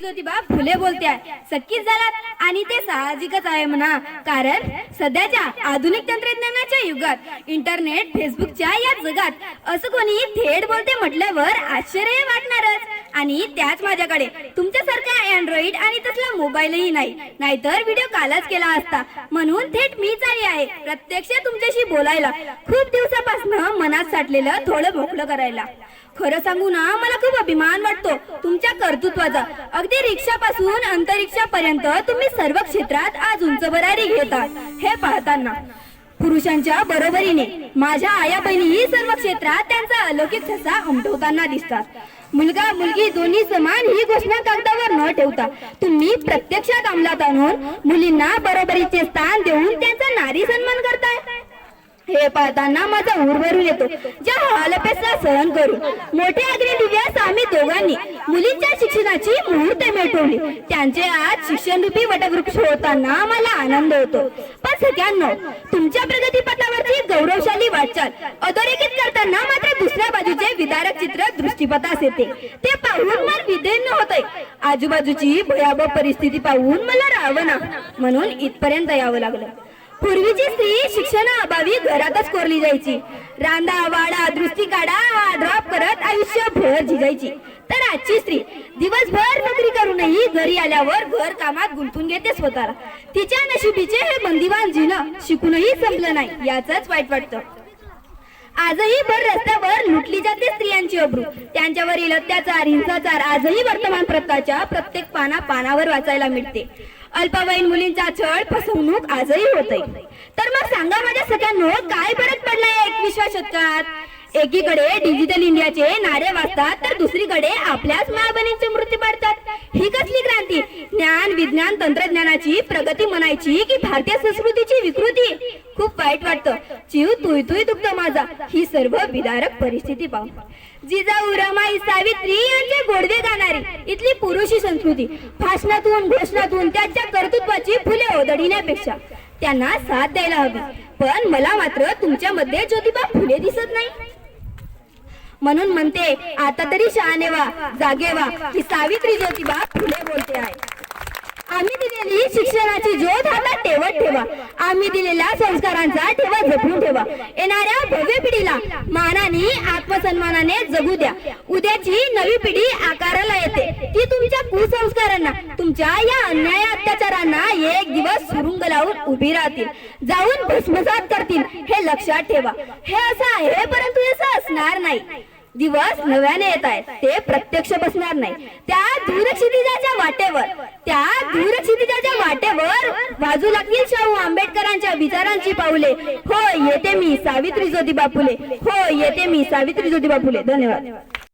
ज्योतिबा फुले बोलते सक्कीच झालात आणि ते साहजिकच आहे म्हणा. कारण सध्याच्या आधुनिक तंत्रज्ञानाच्या युगात इंटरनेट फेसबुकच्या या जगात असं कोणी थेट बोलते म्हटल्यावर आश्चर्य वाटणारच. आणि त्याच माझ्याकडे. तुमच्यासारखा अँड्रॉइड आणि तसला मोबाईलही नाही. नाहीतर व्हिडिओ कालच केला असता. म्हणून थेट मीच आली आहे. प्रत्यक्ष तुमच्याशी बोलायला. खूप दिवसापासून मनात साठलेलं थोडं मोकळं करायला. खरं सांगू ना मला खूप अभिमान वाटतो तुमच्या कर्तृत्वाचा. अगदी रिक्षापासून अंतरिक्षापर्यंत तुम्ही सर्व क्षेत्रात आज उंच भरारी घेतात हे पाहताना. पुरुषांच्या बरोबरीने माझ्या आया बहिणीही सर्व क्षेत्रात त्यांचा अलौकिक ठसा उमटवताना दिसतात. मुलगा मुलगी दोन्ही समान ही घोषणा कागदावर न ठेवता तुम्ही प्रत्यक्षात अंमलात आणून मुलींना बरोबरीचे स्थान देऊन त्यांचा नारी सन्मान करताय. हे पाहताना माझा उरभरून येतो. ज्या हालपेसला सहन करू. मोठे अग्नी दिव्यास आम्ही दोघांनी मुलींच्या शिक्षणाची मुहूर्त मिटवली त्यांचे आज शिक्षण रूपी वटवृक्ष होताना मला आनंद होतो. पण सगळ्यांना तुमच्या प्रगतीपथावरची गौरवशाली वाटचाल अधोरेखित करताना मात्र दुसऱ्या बाजूचे विदारक चित्र दृष्टीपथास येते. ते पाहून मन विदीर्ण होतंय. आजूबाजूची भयावह परिस्थिती पाहून मला राहावं ना म्हणून इथपर्यंत यावं लागलं. पूर्वीची स्त्री शिक्षणाअभावी घरातच कोरली जायची. रांदा वाडा दृष्टी काढा हा ड्रॉप करत आयुष्यभर झिजायची तर आजची स्त्री दिवसभर नोकरी करूनही घरी आल्यावर घर कामात गुंतून घेते स्वतःला. तिच्या नशिबीचे हे बंदिवान जिणं शिकूनही संपलं नाही याच वाईट वाटतं. आजही भर रस्त्यावर लुटली जाते स्त्रियांची अब्रू. त्यांच्यावरील अत्याचार हिंसाचार आजही वर्तमानपत्राच्या प्रत्येक पाना पानावर वाचायला मिळते. अल्पवयीन मुलींचा छळ फसवणूक आजही होते तर मग सांगा माझ्या सगळ्यांनो काय फरक पडलाय एकविसव्या शतकात? एकीकडे डिजिटल इंडियाचे नारे वाचतात तर दुसरीकडे आपल्याच महाबनींचे मृत्यू पाडतात. ही कसली क्रांती? ज्ञान विज्ञान तंत्रज्ञानाची प्रगती म्हणायची की भारतीय संस्कृतीची विकृती? खूप वाईट वाटतं. जीव तुई तुई दुखतो माझा. ही सर्व विदारक परिस्थिती पाहून. जिजाऊ रमाई सावित्री इथली पुरुषी संस्कृती भाषणातून घोषणातून त्यांच्या कर्तृत्वाची फुले ओदडण्यापेक्षा त्यांना साथ द्यायला हवी. पण मला मात्र तुमच्यामध्ये ज्योतिबा फुले दिसत नाही. म्हणून म्हणते आता तरी शहाणे वा जागे वा ही सावित्री ज्योतिबा फुले बोलते शिक्षणाची ज्योत हातात ठेवत ठेवा. आम्ही दिलेल्या संस्कारांचा ठेवा जपून ठेवा. येणाऱ्या भव्य पिढीला मानाने आत्मसन्मानाने जगू द्या. उद्याची नवी पिढी आकाराला येते. ती तुमच्या कुसंस्कारांना तुमच्या या अन्याय अत्याचारांना एक दिवस सुरुंग लावून उभी राहतील. जाऊन भस्मसात करतील. हे लक्षात ठेवा. हे असं आहे परंतु असं असणार नाही. दिवस नव्याने येत आहेत. ते प्रत्यक्ष बसणार नाही. त्या दूरक्षितिजाच्या वाटेवर त्या दूरक्षितिजाच्या वाटेवर वाजू लागतील शाहू आंबेडकरांच्या विचारांची पाऊले. हो येते मी सावित्री ज्योतिबा फुले. हो येते मी सावित्री ज्योतिबा फुले. धन्यवाद.